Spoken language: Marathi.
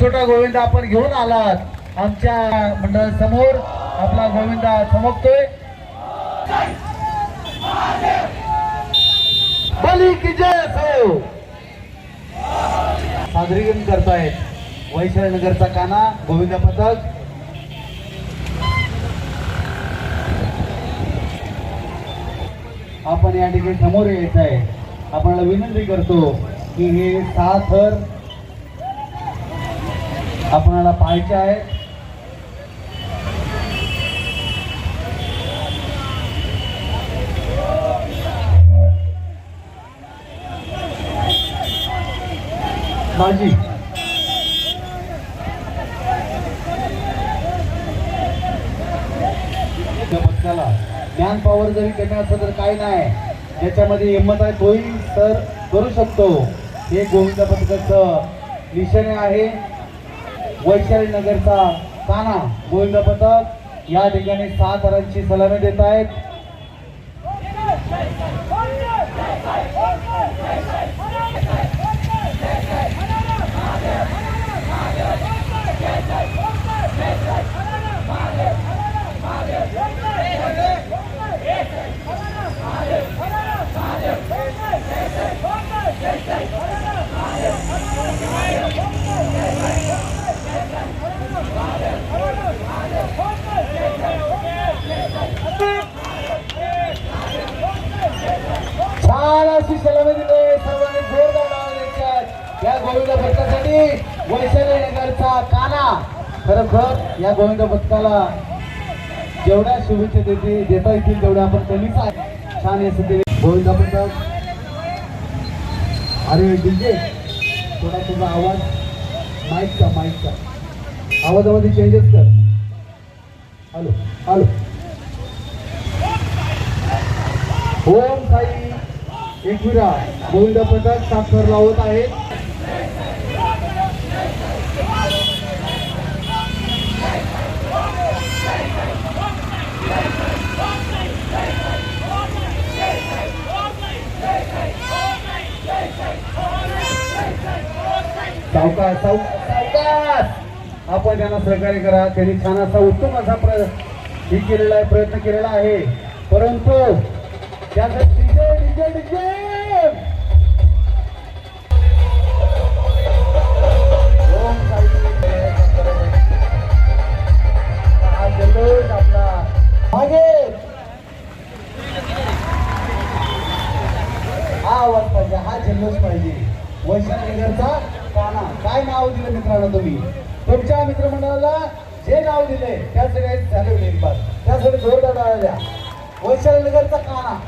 छोटा गोविंद आपण घेऊन आलात. आमच्या मंडळासमोर आपला गोविंदा चमकतोय. बली की जय असो. सादरीकरण करतायत वैशाली नगरचा काना गोविंदा पथक. आपण या ठिकाणी समोर यायचं आहे आपल्याला विनंती करतो की हे सहा थर आपणाला पाहायचे आहे. माझी ज्ञान पॉवर जरी कमी असलं तर काही नाही. ज्याच्यामध्ये हिंमत आहे तोही सर करू शकतो. हे गोविंद पथकाचं निशाणे आहे. वैशाली नगरचा काना गोविंद पथक या ठिकाणी सात रनची सलामी देत आहेत छान अशी सलामी दिली सर्वांनी जोरदार नाव द्यायच्यात या गोविंद भक्तासाठी वैशाली नगरचा काना. खरोखर या गोविंद भक्ताला जेवढ्या शुभेच्छा देते देता येतील तेवढ्या आपण कमीच आहे. छान असं ते गोविंद भक्त. अरे डीजे. थोडा तुझा आवाज माईकचा माईकचा आवाजामध्ये चेंजेस कर. Hello hello. ओम साई. एकविरा. गोविंद पथक साखर लावत आहेत. सावकाश साव- सावकाश. आपण त्यांना सहकार्य करा. त्यांनी छान असा उत्तम असा प्र केलेला आहे प्रयत्न केलेला आहे. परंतु त्यासाठी आवाज पाहिजे हा जल्लोष पाहिजे. वैशालीनगरचा काना काय नाव दिलं मित्रांनो तुम्ही? तुमच्या मित्रमंडळाला जे नाव दिले त्यासाठी झाले एक बार. त्यासाठी जोरदार द्या. वैशालीनगरचा काना